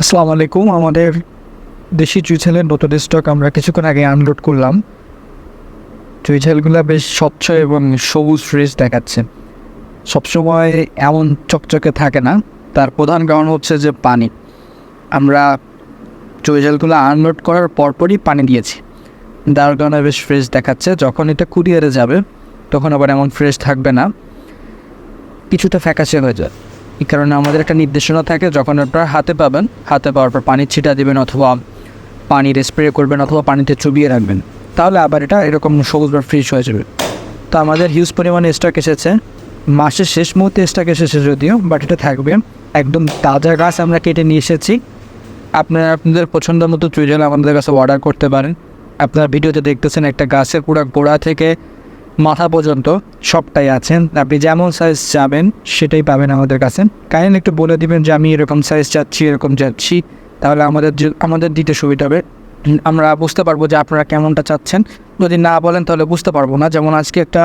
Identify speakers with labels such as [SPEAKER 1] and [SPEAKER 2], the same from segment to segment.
[SPEAKER 1] আসসালামু আলাইকুম। আমাদের দেশি চুইঝালের নতুন স্টক আমরা কিছুক্ষণ আগে আনলোড করলাম। চুইঝালগুলো বেশ স্বচ্ছ এবং সবুজ ফ্রেশ দেখাচ্ছে। সবসময় এমন চকচকে থাকে না। তার প্রধান কারণ হচ্ছে যে পানি। আমরা চুইঝালগুলো আনলোড করার পরপরই পানি দিয়েছি। যার কারণে বেশ ফ্রেশ দেখাচ্ছে। যখন এটা কুরিয়ারে যাবে, তখন আবার এমন ফ্রেশ থাকবে না। কিছুটা ফ্যাকাশে হয়ে যায়। এই কারণে আমাদের একটা নির্দেশনা থাকে, যখন আপনারা হাতে পাবেন, হাতে পাওয়ার পর পানির ছিটা দেবেন অথবা পানির স্প্রে করবেন অথবা পানিতে চুবিয়ে রাখবেন। তাহলে আবার এটা এরকম সবুজ বা ফ্রেশ হয়ে যাবে। তো আমাদের হিউজ পরিমাণে স্টক এসেছে। মাসের শেষ মুহূর্তে স্টক এসেছে যদিও বাট এটা থাকবে। একদম তাজা গাছ আমরা কেটে নিয়ে এসেছি। আপনারা আপনাদের পছন্দ মতো চুইজাল আমাদের কাছে অর্ডার করতে পারেন। আপনারা ভিডিওতে দেখতেছেন একটা গাছের পুরো গোড়া থেকে মাথা পর্যন্ত সবটাই আছেন আপনি যেমন সাইজ চাবেন, সেটাই পাবেন আমাদের কাছে। কাইন্ড একটু বলে দিবেন যে, আমি এরকম সাইজ চাচ্ছি, এরকম চাচ্ছি। তাহলে আমাদের আমাদের দিতে সুবিধা হবে। আমরা বুঝতে পারব যে, আপনারা কেমনটা চাচ্ছেন। যদি না বলেন, তাহলে বুঝতে পারব না। যেমন আজকে একটা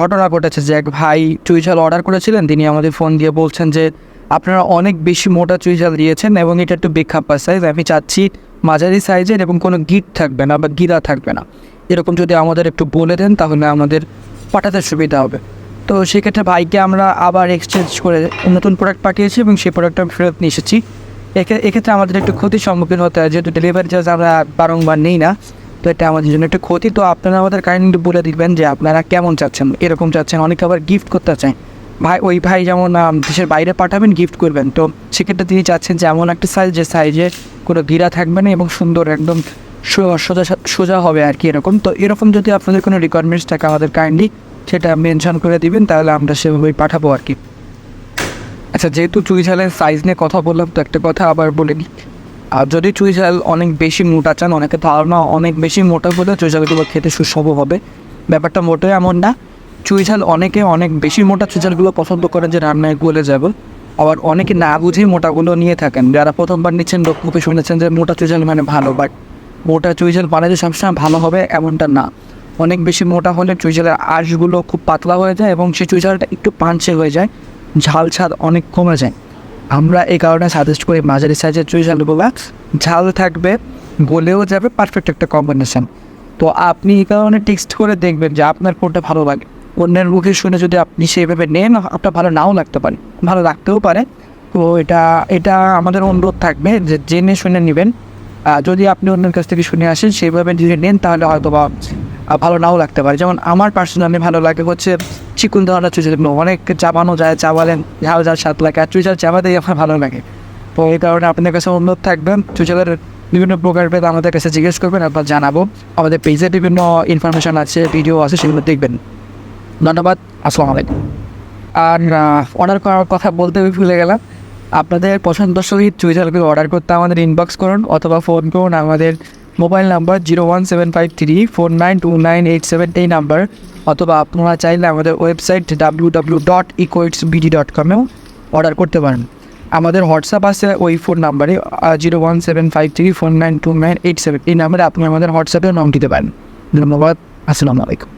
[SPEAKER 1] ঘটনা ঘটেছে যে, এক ভাই চুইঝাল অর্ডার করেছিলেন। তিনি আমাদের ফোন দিয়ে বলছেন যে, আপনারা অনেক বেশি মোটা চুইঝাল দিয়েছেন এবং এটা একটু বিগ খাপ্পা সাইজ আমি চাচ্ছি মাঝারি সাইজের এবং কোনো গিট থাকবে না বা গিরা থাকবে না। এরকম যদি আমাদের একটু বলে দেন, তাহলে আমাদের পাঠাতে সুবিধা হবে। তো সেক্ষেত্রে ভাইকে আমরা আবার এক্সচেঞ্জ করে নতুন প্রোডাক্ট পাঠিয়েছি এবং সেই প্রোডাক্টটা আমি ফেরত নিয়ে এসেছি। এক্ষে- এক্ষেত্রে আমাদের একটু ক্ষতির সম্মুখীন হতে হয়, যেহেতু ডেলিভারি চার্জ আমরা বারংবার নেই না, তো এটা আমাদের জন্য একটু ক্ষতি। তো আপনারা আমাদের কাইন্ডলি বলে দিবেন যে আপনারা কেমন চাচ্ছেন, এরকম চাচ্ছেন, অনেকে আবার গিফট করতে চায়। ভাই, ওই ভাই যেমন দেশের বাইরে পাঠাবেন গিফট করবেন। তো সেক্ষেত্রে তিনি চাচ্ছেন যে এমন একটা সাইজ যে সাইজে কোনো গিরা থাকবে না এবং সুন্দর, একদম সোজা সোজা হবে আর কি এরকম। তো এরকম যদি আপনাদের কোনো রিকোয়ারমেন্টস থাকে আমাদের কাইন্ডলি সেটা মেনশন করে দিবেন, তাহলে আমরা সেভাবেই পাঠাবো আর কি। আচ্ছা যেহেতু চুই ঝালের সাইজ নিয়ে কথা বললাম, তো একটা কথা আবার বলে নিই। আর যদি চুই ঝাল অনেক বেশি মোটা চান অনেকে ধারণা অনেক বেশি মোটা হলে চুই ঝালগুলো খেতে সুস্বাদু হবে। ব্যাপারটা মোটেই এমন না। চুই ঝাল অনেকে অনেক বেশি মোটা চুই ঝালগুলো পছন্দ করেন যে রান্নায় গলে যাবে। আবার অনেকে না বুঝেই মোটাগুলো নিয়ে থাকেন। যারা প্রথমবার নিচ্ছেন লোকমুখে শুনেছেন যে মোটা চুই ঝাল মানে ভালো বাট মোটা চুই ঝাল বানাতে সবসময় ভালো হবে, এমনটা না। অনেক বেশি মোটা হলে চুই ঝালের আঁশগুলো খুব পাতলা হয়ে যায় এবং সেই চুই ঝালটা একটু পাঞ্চে হয়ে যায়, ঝাল ছাদ অনেক কমে যায়। আমরা এই কারণে সাজেস্ট করি মাঝারি সাইজের চুই ঝালগুলো ঝাল থাকবে, গলেও যাবে পারফেক্ট একটা কম্বিনেশান তো আপনি এই কারণে টেক্সট করে দেখবেন যে আপনার কোনটা ভালো লাগে। অন্যের মুখে শুনে যদি আপনি সেইভাবে নেন, আপনার ভালো নাও লাগতে পারে, ভালো লাগতেও পারে। তো এটা এটা আমাদের অনুরোধ থাকবে যে জেনে শুনে নেবেন। যদি আপনি অন্যের কাছ থেকে শুনে আসেন, সেইভাবে যদি নেন, তাহলে হয়তো বা ভালো নাও লাগতে পারে। যেমন আমার পার্সোনালি ভালো লাগে হচ্ছে চিকুন ধরনের চুইচাল অনেক চাবানো যায়, চাবালেন, ঝাল ঝাল স্বাদ লাগে, আর চুইচাল চাবাতেই আমার ভালো লাগে। তো এই কারণে আপনাদের কাছে অনুরোধ থাকবেন চুইচালের বিভিন্ন প্রকার ভেদ আমাদের কাছে জিজ্ঞেস করবেন আপনার জানাব। আমাদের পেজে বিভিন্ন ইনফরমেশন আছে ভিডিও আছে, সেগুলো দেখবেন। ধন্যবাদ, আসসালামু আলাইকুম। আর অর্ডার করার কথা বলতে ভুলে গেলাম। আপনাদের পছন্দ সহিত চুইঝালগুলো অর্ডার করতে আমাদের ইনবক্স করুন অথবা ফোন করুন আমাদের mobile number zero one seven five three four nine two nine eight seven এই নাম্বার অথবা আপনারা চাইলে আমাদের ওয়েবসাইট ডাব্লিউ ডাব্লিউ ডট ইকোইটস বিডি ডট কমেও অর্ডার করতে পারেন। আমাদের হোয়াটসঅ্যাপ আছে, ওই ফোন নাম্বারে zero one seven five three four nine two nine eight seven এই নাম্বারে আপনি আমাদের হোয়াটসঅ্যাপে নাম দিতে পারেন। ধন্যবাদ, আসসালামু আলাইকুম।